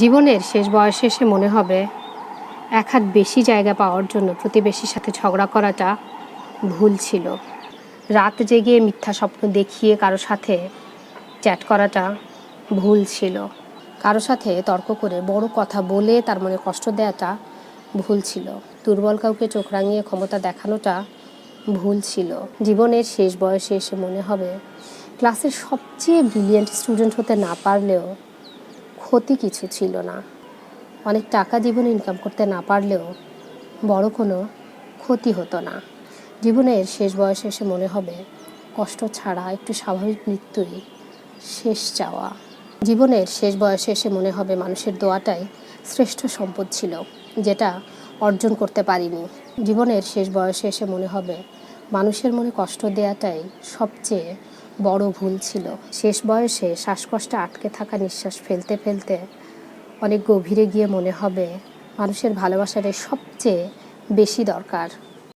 জীবনের শেষ বয়সে এসে মনে হবে, এক হাত বেশি জায়গা পাওয়ার জন্য প্রতিবেশীর সাথে ঝগড়া করাটা ভুল ছিল। রাত জেগে মিথ্যা স্বপ্ন দেখিয়ে কারও সাথে চ্যাট করাটা ভুল ছিল। কারও সাথে তর্ক করে বড় কথা বলে তার মনে কষ্ট দেওয়াটা ভুল ছিল। দুর্বল কাউকে চোখ রাঙিয়ে ক্ষমতা দেখানোটা ভুল ছিল। জীবনের শেষ বয়সে এসে মনে হবে, ক্লাসের সবচেয়ে ব্রিলিয়েন্ট স্টুডেন্ট হতে না পারলেও ক্ষতি কিছু ছিল না। অনেক টাকা জীবনে ইনকাম করতে না পারলেও বড় কোনো ক্ষতি হতো না। জীবনের শেষ বয়সে এসে মনে হবে, কষ্ট ছাড়া একটু স্বাভাবিক মৃত্যুই শেষ চাওয়া। জীবনের শেষ বয়সে এসে মনে হবে মানুষের দোয়াটাই শ্রেষ্ঠ সম্পদ ছিল, যেটা অর্জন করতে পারিনি। জীবনের শেষ বয়সে এসে মনে হবে, মানুষের মনে কষ্ট দেওয়াটাই সবচেয়ে বড় ভুল ছিল। শেষ বয়সে শ্বাসকষ্টে আটকে থাকা নিঃশ্বাস ফেলতে ফেলতে অনেক গভীরে গিয়ে মনে হবে, মানুষের ভালোবাসাটাই সবচেয়ে বেশি দরকার।